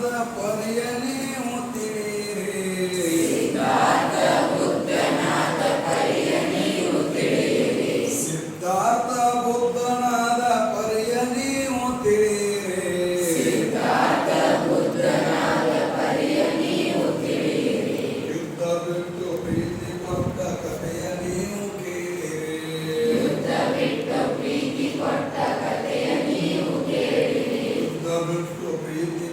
ಬುದ್ಧನಾದ ಪರಿಯ ನೀವು ತಿಳಿಯಿರಿ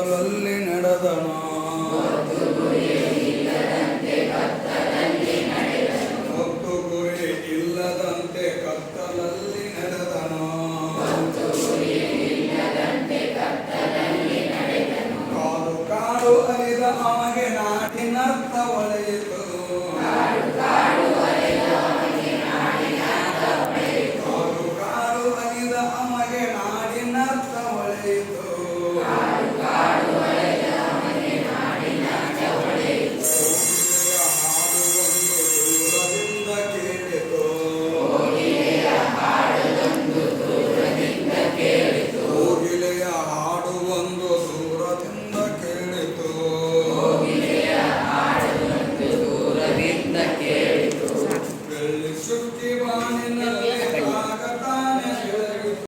ಕತ್ತಲಲ್ಲಿ ನಡೆದನು. ಅವನಿಗೆ ಇಲ್ಲದಂತೆ ಕತ್ತಲಲ್ಲಿ ನಡೆದನು. ನಾಟಿನರ್ಥ ಒಳೆಯಿತು.